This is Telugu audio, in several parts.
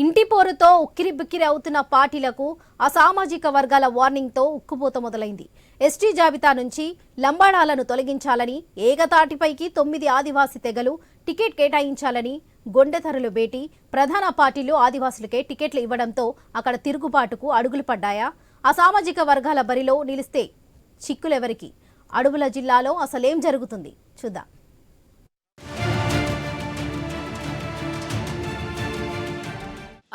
ఇంటి పోరుతో ఉక్కిరిబిక్కిరి అవుతున్న పార్టీలకు అసామాజిక వర్గాల వార్నింగ్తో ఉక్కుపోత మొదలైంది. ఎస్టీ జాబితా నుంచి లంబాడాలను తొలగించాలని ఏకతాటిపైకి తొమ్మిది ఆదివాసీ తెగలు టికెట్ కేటాయించాలని గొండెధరలు భేటీ ప్రధాన పార్టీలు ఆదివాసులకే టికెట్లు ఇవ్వడంతో అక్కడ తిరుగుబాటుకు అడుగులు పడ్డాయా? అసామాజిక వర్గాల బరిలో నిలిస్తే చిక్కులెవరికి? అడుగుల జిల్లాలో అసలేం జరుగుతుంది? చూద్దాం.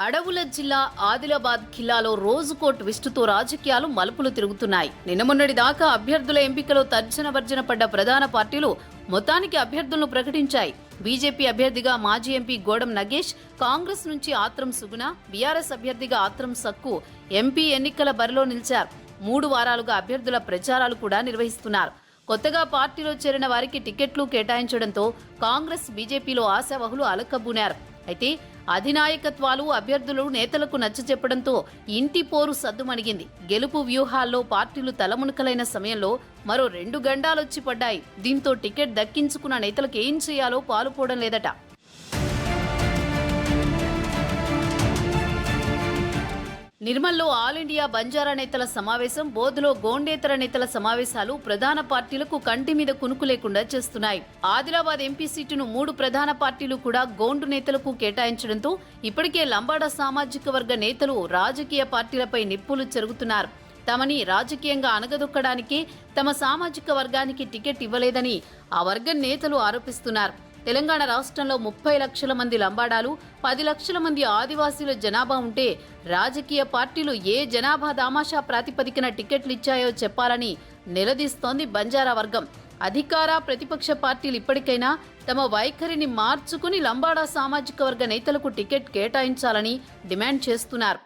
అడవుల జిల్లా ఆదిలాబాద్ ఖిల్లాలో రోజుకో ట్విస్టుతో రాజకీయాలు మలుపులు తిరుగుతున్నాయి. నిన్న మొన్నటి దాకా అభ్యర్థుల ఎంపికలో తర్జన భర్జన పడ్డ ప్రధాన పార్టీలు మొత్తానికి అభ్యర్థులను ప్రకటించాయి. బీజేపీ అభ్యర్థిగా మాజీ ఎంపీ గోడం నగేష్ కాంగ్రెస్ నుంచి ఆత్రం సుగుణ బీఆర్ఎస్ అభ్యర్థిగా ఆత్రం సక్కు ఎంపీ ఎన్నికల బరిలో నిలిచారు. మూడు వారాలుగా అభ్యర్థుల ప్రచారాలు కూడా నిర్వహిస్తున్నారు. కొత్తగా పార్టీలో చేరిన వారికి టికెట్లు కేటాయించడంతో కాంగ్రెస్ బీజేపీలో ఆశావహులు అలకబూనారు. అయితే అధినాయకత్వాలు అభ్యర్థులు నేతలకు నచ్చజెప్పడంతో ఇంటి పోరు సద్దుమణిగింది. గెలుపు వ్యూహాల్లో పార్టీలు తలమునకలైన సమయంలో మరో రెండు గండాలొచ్చి పడ్డాయి. దీంతో టికెట్ దక్కించుకున్న నేతలకు ఏం చేయాలో పాలుపోవడం లేదట. నిర్మల్లో ఆల్ ఇండియా బంజారా నేతల సమావేశం బోధులో గోండేతర నేతల సమావేశాలు ప్రధాన పార్టీలకు కంటి మీద కునుకు లేకుండా చేస్తున్నాయి. ఆదిలాబాద్ ఎంపీ సీటును మూడు ప్రధాన పార్టీలు కూడా గోండు నేతలకు కేటాయించడంతో ఇప్పటికే లంబాడ సామాజిక వర్గ నేతలు రాజకీయ పార్టీలపై నిప్పులు చెరుగుతున్నారు. తమని రాజకీయంగా అణగదొక్కడానికి తమ సామాజిక వర్గానికి టికెట్ ఇవ్వలేదని ఆ వర్గం నేతలు ఆరోపిస్తున్నారు. తెలంగాణ రాష్ట్రంలో ముప్పై లక్షల మంది లంబాడాలు పది లక్షల మంది ఆదివాసీల జనాభా ఉంటే రాజకీయ పార్టీలు ఏ జనాభా దామాషా ప్రాతిపదికన టికెట్లు ఇచ్చాయో చెప్పాలని నిలదీస్తోంది బంజారా వర్గం. అధికార ప్రతిపక్ష పార్టీలు ఇప్పటికైనా తమ వైఖరిని మార్చుకుని లంబాడా సామాజిక వర్గ నేతలకు టికెట్ కేటాయించాలని డిమాండ్ చేస్తున్నారు.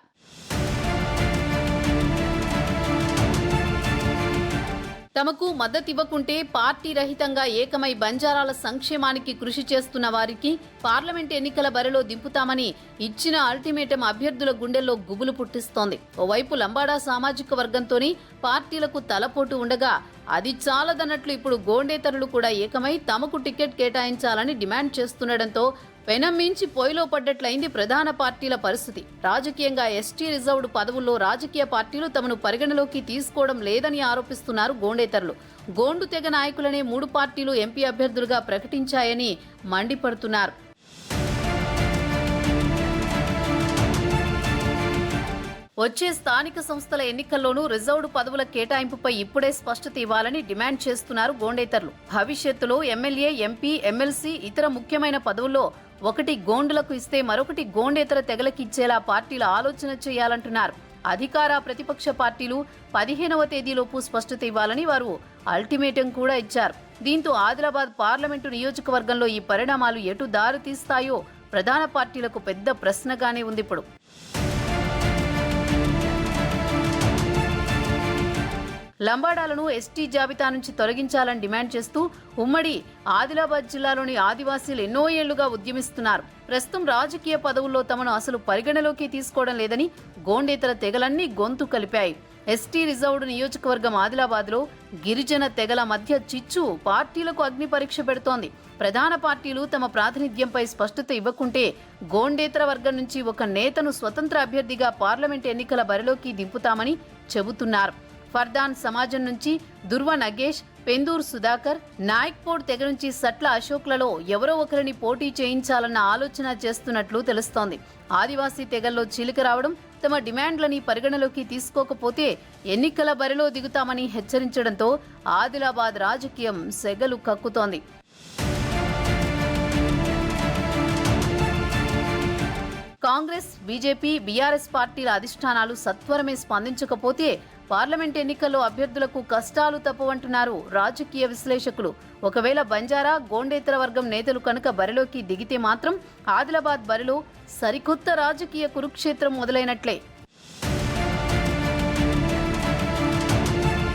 తమకు మద్దతివ్వకుంటే పార్టీ రహితంగా ఏకమై బంజారాల సంక్షేమానికి కృషి చేస్తున్న వారికి పార్లమెంట్ ఎన్నికల బరిలో దింపుతామని ఇచ్చిన అల్టిమేటం అభ్యర్థుల గుండెల్లో గుబులు పుట్టిస్తోంది. ఓవైపు లంబాడా సామాజిక వర్గంతోని పార్టీలకు తలపోటు ఉండగా అది చాలదన్నట్లు ఇప్పుడు గోండేతరులు కూడా ఏకమై తమకు టికెట్ కేటాయించాలని డిమాండ్ చేస్తుండటంతో పెనం మించి పొయ్యిలో పడ్డట్లయింది ప్రధాన పార్టీల పరిస్థితి. రాజకీయంగా ఎస్టీ రిజర్వ్డ్ పదవుల్లో రాజకీయ పార్టీలు తమను పరిగణలోకి తీసుకోవడం లేదని ఆరోపిస్తున్నారు గోండేతరులు. గోండు తెగ నాయకులనే మూడు పార్టీలు ఎంపీ అభ్యర్థులుగా ప్రకటించాయని మండిపడుతున్నారు. వచ్చే స్థానిక సంస్థల ఎన్నికల్లోనూ రిజర్వ్డ్ పదవుల కేటాయింపుపై ఇప్పుడే స్పష్టత ఇవ్వాలని డిమాండ్ చేస్తున్నారు గోండేతర్లు. భవిష్యత్తులో ఎమ్మెల్యే ఎంపీ ఎమ్మెల్సీ ఇతర ముఖ్యమైన పదవుల్లో ఒకటి గోండులకు ఇస్తే మరొకటి గోండేతర తెగలకిచ్చేలా పార్టీలు ఆలోచన చేయాలంటున్నారు. అధికార ప్రతిపక్ష పార్టీలు పదిహేనవ తేదీలోపు స్పష్టత ఇవ్వాలని వారు అల్టిమేటం కూడా ఇచ్చారు. దీంతో ఆదిలాబాద్ పార్లమెంటు నియోజకవర్గంలో ఈ పరిణామాలు ఎటు దారితీస్తాయో ప్రధాన పార్టీలకు పెద్ద ప్రశ్నగానే ఉంది ఇప్పుడు. లంబాడాలను ఎస్టీ జాబితా నుంచి తొలగించాలని డిమాండ్ చేస్తూ ఉమ్మడి ఆదిలాబాద్ జిల్లాలోని ఆదివాసీలు ఎన్నో ఏళ్ళుగా ఉద్యమిస్తున్నారు. ప్రస్తుతం రాజకీయ పదవుల్లో తమను అసలు పరిగణలోకి తీసుకోవడం లేదని గోండేతర తెగలన్నీ గొంతు కలిపాయి. ఎస్టీ రిజర్వ్డ్ నియోజకవర్గం ఆదిలాబాద్లో గిరిజన తెగల మధ్య చిచ్చు పార్టీలకు అగ్ని పరీక్ష పెడుతోంది. ప్రధాన పార్టీలు తమ ప్రాతినిధ్యంపై స్పష్టత ఇవ్వకుంటే గోండేతర వర్గం నుంచి ఒక నేతను స్వతంత్ర అభ్యర్థిగా పార్లమెంట్ ఎన్నికల బరిలోకి దింపుతామని చెబుతున్నారు. ఫర్దాన్ సమాజం నుంచి దుర్వ నగేష్ పెందూర్ సుధాకర్ నాయక్పోడ్ తెగ నుంచి సట్ల అశోక్లలో ఎవరో ఒకరిని పోటీ చేయించాలన్న ఆలోచన చేస్తున్నట్లు తెలుస్తోంది. ఆదివాసీ తెగల్లో చీలిక రావడం తమ డిమాండ్లని పరిగణలోకి తీసుకోకపోతే ఎన్నికల బరిలో దిగుతామని హెచ్చరించడంతో ఆదిలాబాద్ రాజకీయం సెగలు కక్కుతోంది. కాంగ్రెస్ బీజేపీ బీఆర్ఎస్ పార్టీల అధిష్టానాలు సత్వరమే స్పందించకపోతే పార్లమెంట్ ఎన్నికల్లో అభ్యర్థులకు కష్టాలు తప్పవంటున్నారు రాజకీయ విశ్లేషకులు. ఒకవేళ బంజారా గోండేతర వర్గం నేతలు కనుక బరిలోకి దిగితే మాత్రం ఆదిలాబాద్ బరిలో సరికొత్త రాజకీయ కురుక్షేత్రం మొదలైనట్లే.